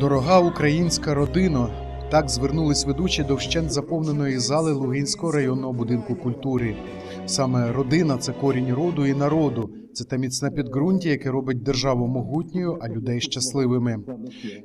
Дорога українська родина. Так звернулись ведучі до вщент заповненої зали Лугинського районного будинку культури. Саме родина це корінь роду і народу. Це те міцне підґрунтя, яке робить державу могутньою, а людей щасливими.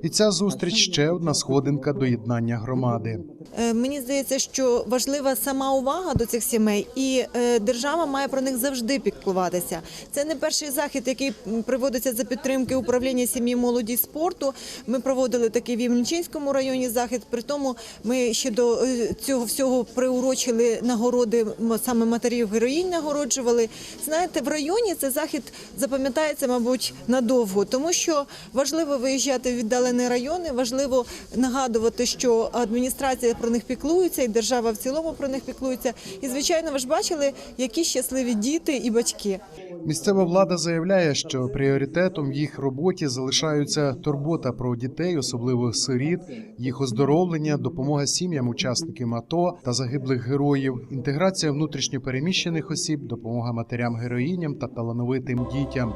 І ця зустріч ще одна сходинка до єднання громади. Е, Мені здається, що важлива сама увага до цих сімей, і е, держава має про них завжди піклуватися. Це не перший захід, який м, проводиться за підтримки управління сім'ї, молоді спорту. Ми проводили такий в Ємельчинському районі захід. При тому ми ще до е, цього всього приурочили нагороди саме матерів героїнь нагороджували. Знаєте, в районі цей захід запам'ятається, мабуть, надовго, тому що важливо виїжджати в віддалені райони, важливо нагадувати, що адміністрація про них піклується, і держава в цілому про них піклується. І звичайно, ви ж бачили, які щасливі діти і батьки. Місцева влада заявляє, що пріоритетом в їх роботі залишаються турбота про дітей, особливо сиріт, їх оздоровлення, допомога сім'ям учасникам АТО та загиблих героїв, інтеграція внутрішньопереміщених осіб, допомога матерям героїням та талановитим дітям.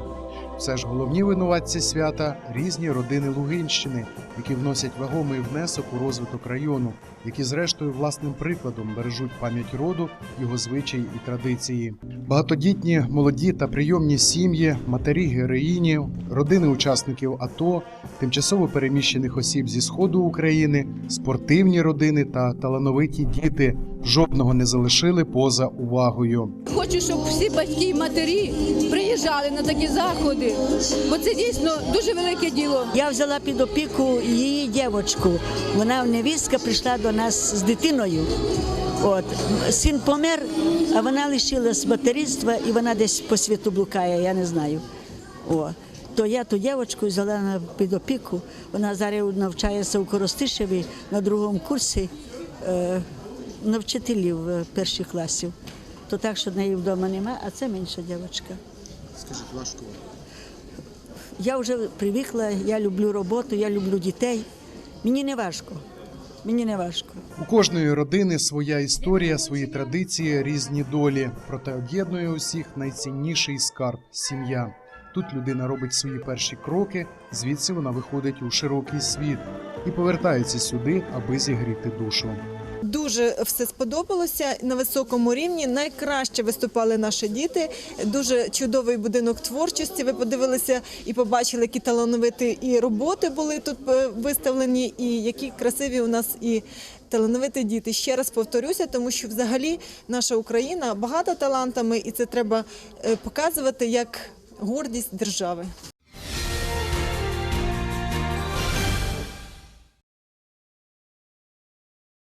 Все ж головні винуватці свята різні родини Лугинщини, які вносять вагомий внесок у розвиток району, які зрештою власним прикладом бережуть пам'ять роду, його звичаї і традиції. Багатодітні, молоді та прийомні сім'ї, матері героїнів, родини учасників АТО, тимчасово переміщених осіб зі сходу України, спортивні родини та талановиті діти жодного не залишили поза увагою. Хочу, щоб всі батьки і матері приїжджали на такі заходи, бо це дійсно дуже велике діло. Я взяла під опіку її дівчинку. Вона невістка прийшла до нас з дитиною. От син помер, а вона лишилась материнства і вона десь по світу блукає, я не знаю. О. То я ту дівчинку взяла на під опіку. Вона зараз навчається у Коростишеві на другому курсі е, на вчителів е, перших класів. То так, що неї вдома немає, а це менша дівчинка. Скажіть важко. Я вже привикла, я люблю роботу, я люблю дітей. Мені не важко. Мені не важко. У кожної родини своя історія, свої традиції, різні долі. Проте об'єднує усіх найцінніший скарб сім'я. Тут людина робить свої перші кроки, звідси вона виходить у широкий світ і повертається сюди, аби зігріти душу. Дуже все сподобалося на високому рівні. Найкраще виступали наші діти. Дуже чудовий будинок творчості. Ви подивилися і побачили, які талановиті і роботи були тут е, виставлені, і які красиві у нас і талановиті діти. Ще раз повторюся, тому що взагалі наша Україна багата талантами, і це треба е, показувати як гордість держави.